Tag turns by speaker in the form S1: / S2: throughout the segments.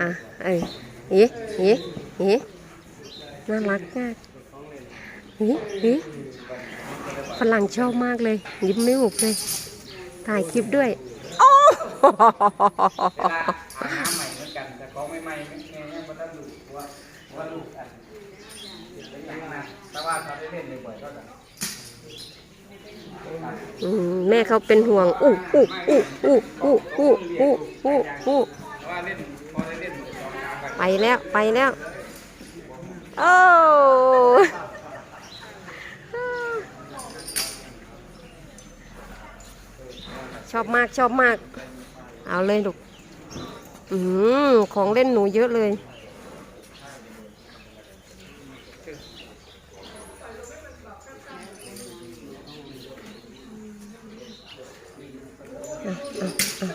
S1: อะเอ้ยเอ๊ะเอ๊ะเอ๊ะน่ารักมากเอ๊ะเอ๊ะฝรั่งชอบมากเลย ยิ้มไม่หุบเลย ถ่ายคลิปด้วย โอ้
S2: เวลาหาน้ำใหม่เหมือนกันแต่ของใหม่ๆแม่ยังไม่ต้องดูว่าว่าลูกอันเป็นยังไงแต่ว่าเขาได้เล่นบ่อยๆก็จะ
S1: อืมแม่เขาเป็นห่วง อู้อู้อู้อู้อู้อู้อู้อู้อู้
S2: ไป
S1: แล้วไปแล้ว โอ้ชอบมากชอบมาก เอาเลยลูกอืมของเล่นหนูเยอะเลยอ๋ออ๋ออ๋ะ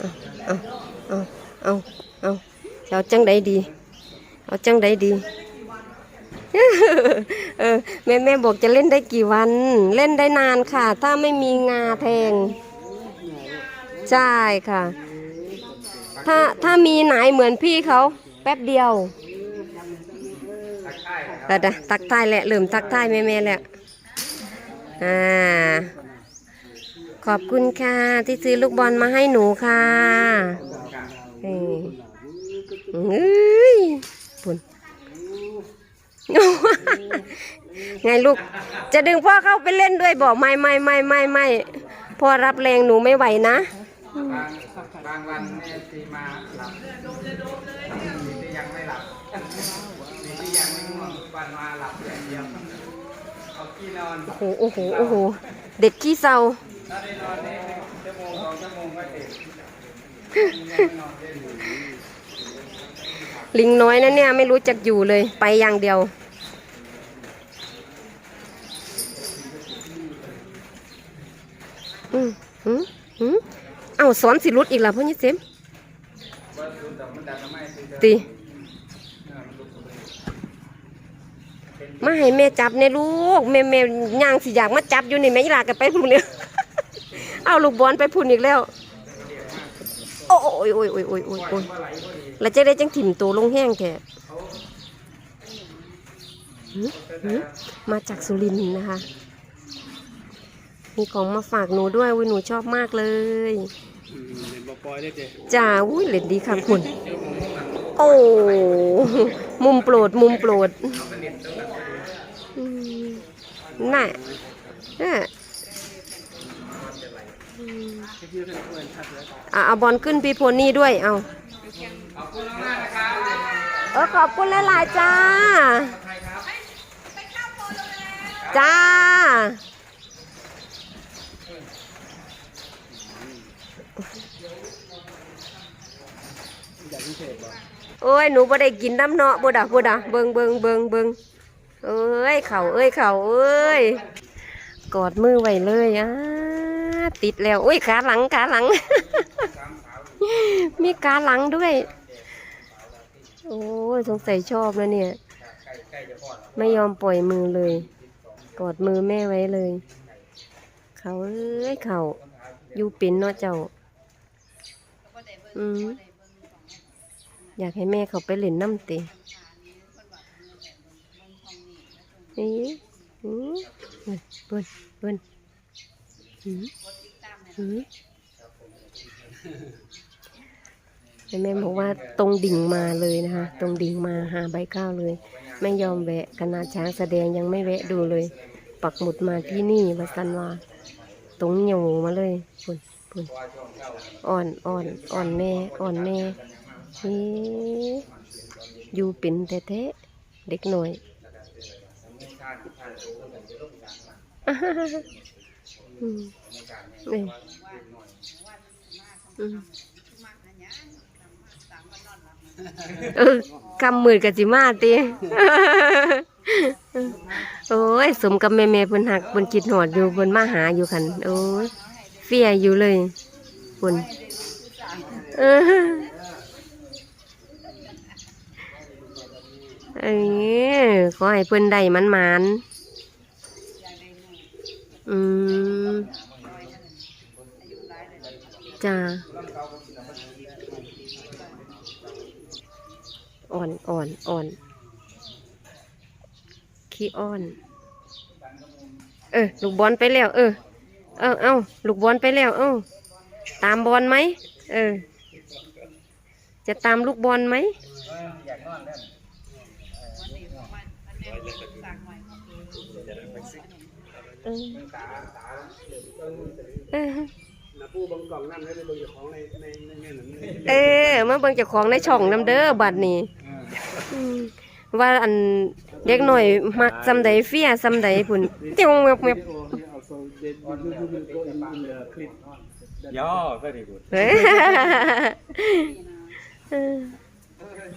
S1: อะอ๋ะอะ เอาเอาเอาจังใดดี เอาจังใดดี เออแม่แม่บอกจะเล่นได้กี่วัน เล่นได้นานค่ะ ถ้าไม่มีงาแทง ใช่ค่ะ ถ้าถ้ามีไหนเหมือนพี่เขา แป๊บเดียว
S2: ทักทายครับ
S1: แต่ดะตักทายแหละเริ่มตักทายแม่แม่ๆแล้วอ่าขอบคุณค่ะที่ซื้อลูกบอลมาให้หนูค่ะ เอ้ยเอ้ยปุ่นไงลูก จะดึงพ่อเข้าไปเล่นด้วยบอกไม่ไม่ไม่ไม่ไม่พ่อรับแรงหนูไม่ไหวนะ
S2: บางบางวันแม่ตีมาหลับมีที่ยังไม่หลับมีที่ยังไม่ง่วงวันมาหลับอย่างเดียวเอาที่นอน
S1: โอ้โหโอ้โหโอ้โหเด็กขี้เศร้า
S2: ถ้าได้นอนนี่ชั่วโมงสองชั่วโมงก็ตื่นยังไม่นอนเล่นอยู่
S1: ลิงน้อยนะเนี่ย ไม่รู้จักอยู่เลยไปอย่างเดียว อืมอืมอืมเอ้าสอนสิรุดอีกแล้วพ่อนี่เซม
S2: ว่าดูแต่มันดันไม่ตีเดิน
S1: ตี
S2: เออมันลุกขึ้น
S1: มาให้แม่จับเนี่ยลูกแม่แม่ย่างสิอยากมาจับอยู่นี่แม่ยีหลากันไปพุ่นเนี่ยเอาลูกบอลไปพุ่นอีกแล้วโอ้ยโอ้ยโอ้ยโอ้ยโอ้ยโอ้ยแล้วจะได้จังถิ่มตัวลงแห้งแท้มาจากสุรินทร์นะคะ มีของมาฝากหนูด้วยอุ้ยหนูชอบมากเลย
S2: จ้า
S1: อุ้ยเล่นดีค่ะคุณ โอ้ มุมโปรด มุมโปรดน่ะน่ะ อะเอาบอลขึ้นพี่โพนี่ด้วยเอา
S2: ขอบคุณมากนะครับ
S1: เออขอบคุณหลายๆจ้า จ้า โอ้ย หนูบ่ได้กินน้ำเนาะบ่ดะบ่ดะเบิงเบิงเบิงเบิงเอ้ย เข่าเอ้ย เข่าเอ้ย กอดมือไว้เลยอ่า ติดแล้ว อุ้ยขาหลังขาหลัง มีขาหลังด้วย โอ้ยสงสัยชอบนะเนี่ย ไม่ยอมปล่อยมือเลย กอดมือแม่ไว้เลย เขาเอ้ยเขาอยู่เป็นเนาะเจ้า อืมอยากให้แม่เขาไปเล่นน้ำเตะนี่อืมเปิ้นเปิ้น แม่บอกว่าตรงดิ่งมาเลยนะคะ ตรงดิ่งมาหาใบข้าวเลย ไม่ยอมแวะคณะช้างแสดงยังไม่แวะดูเลย ปักหมุดมาที่นี่วัสันว่าตรงเหนียวมาเลยปุ่นปุ่นอ่อนอ่อนอ่อนแม่อ่อนแม่เฮ้อยู่เป็นแท้ๆเด็กหน่อย อ่าฮ่าฮ่าฮ่าอืมนี่อืมเออกำมือกับจิมาตี โอ้ย สมกับแม่แม่ๆเพิ่นหักเพิ่นคิดหอดอยู่เพิ่นมาหาอยู่คันโอ้ยเฟียอยู่เลยเพิ่นเออเอ้ยขอให้เพิ่นได้มันมานๆ อืมจ้าอ่อนอ่อนอ่อนขี้อ่อน เออ ลูกบอลไปแล้ว เออ เออ เอาลูกบอลไปแล้ว เอ้า ตามบอลไหม เออ จะตามลูกบอลไหม
S2: อย
S1: เออ
S2: ตาตา
S1: เออ
S3: นะผู้บังกล่องนั่นได้ไปเบิ่งเจ้าของในในในในนั้นเลย
S1: เออมาเบิ่งเจ้าของในช่องนำเด้อบัดนี้อืมว่าอันเด็กหน่อยมักซำใดเฟียซำใดพุ่นจิ้งแมบแมบ
S3: Video here also they you you you will go in in the clip that
S4: Ja, very good.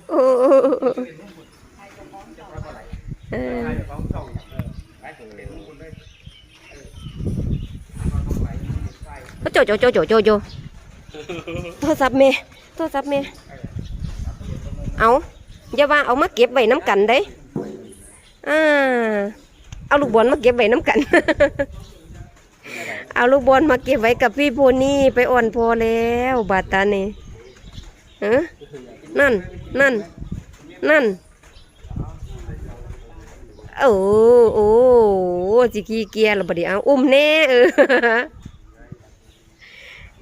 S1: โอ้เออ
S2: ของส่ง
S1: โจโจโจโจโจโจโทรศัพท์แม่โทรศัพท์แม่เอาอย่าว่าเอามาเก็บไว้น้ำกันเด้อ่าเอาลูกบอลมาเก็บไว้น้ำกัน เอาลูกบอลมาเก็บไว้กับพี่โพนี่ไปอ่อนพอแล้วบาดตานี่ฮะนั่น นั่น นั่น โอ้โอ้จิกี้เกียร์แล้วบัดนี้เอาอุ้มแน่เออ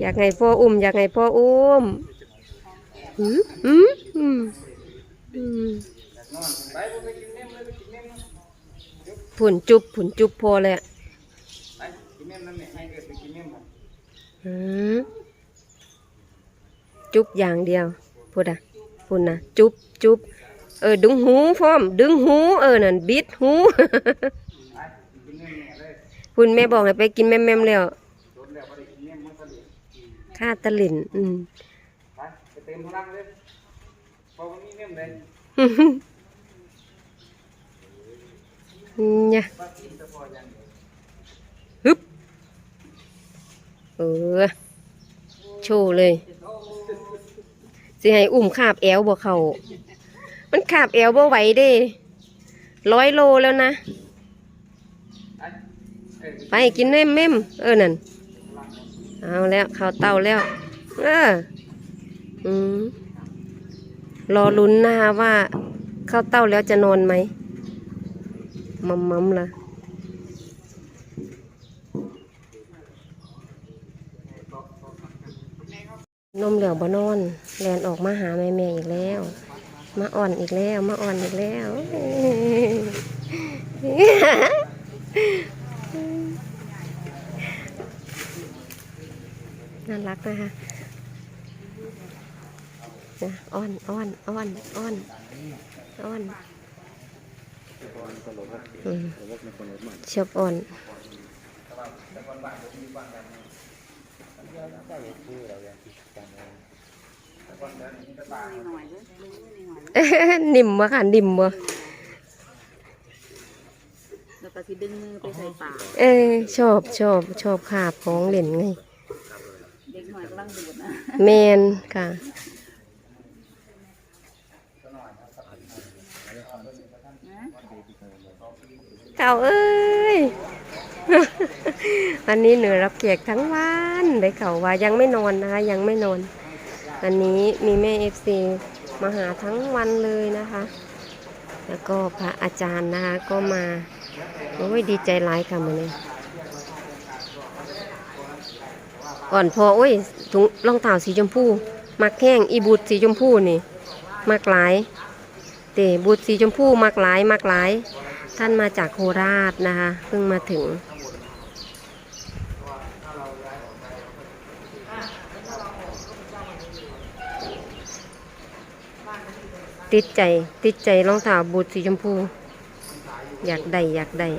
S1: อยากให้พ่ออุ้ม อยากให้พ่ออุ้มหืมหืมหืมหืมผุนจุบผุนจุบพอเลยอะ
S2: ไปกินเมี่ยมนั่นเนี่ยให้เกิดไปกินเมี่ยมหมด
S1: หืมจุบอย่างเดียวพูดอะพูดนะจุบจุบเออดึงหูพร้อม ดึงหูเออนั่นบิดหู
S2: ไปกินเมี่ยมเนี่ยเลย
S1: คุณแม่บอกให้ไปกินแม่มๆแล้ว ค่าตะลินอืม
S2: ไปไปเติมพลังเลยพอมันมีเมี่ยมเลย
S1: เนี่ย
S2: ว่ากินจะพอยังเดียว
S1: ฮึบเออ โชว์เลย สิให้อุ้มคาบแอวบ่เขามันคาบแอวบ่ไหวเด้ร้อยโลแล้วนะ
S2: ไปเออ
S1: ไปกินแม่มแม่มเออนั่น เอาแล้วเข้าเตาแล้ว เอออืมรอลุ้นนะคะว่าเข้าเต้าแล้วจะนอนไหมมัมมัมล่ะนมเหลืองบนอนแลนออกมาหาแม่แม่อีกแล้ว มาอ่อนอีกแล้ว มาอ่อนอีกแล้ว น่ารักนะคะนะอ้อนอ้อนอ้อนอ้อนอ้อนอืมชอบอ้อนเอ๊ะนิ่มวะค่ะนิ่มวะ
S5: แล้วก็สิดึงมือไปใส่ปาก
S1: เออชอบชอบชอบขาบของเล่นไง
S5: เด็กหน่อยกำ ลังดูดนะ
S1: แมนค่ะ เก่าเอ้ยวันนี้เหนือรับแขกทั้งวันได้เข่าวว่ายังไม่นอนนะคะ ยังไม่นอนวันนี้มีแม่เอฟซีมาหาทั้งวันเลยนะคะ แล้วก็พระอาจารย์นะคะก็มาโอ้ยดีใจหลายค่ะมือนี้ก่อนพอโอ้ย ถุงรองเท้าสีชมพูมักแห้งอีบูดสีชมพูนี่ มักหลายเตะบูดสีชมพูมักหลายมักหลาย ท่านมาจากโคราชนะคะเพิ่งมาถึงติดใจติดใจรองเท้าบูทสีชมพู อยากได้อยากได้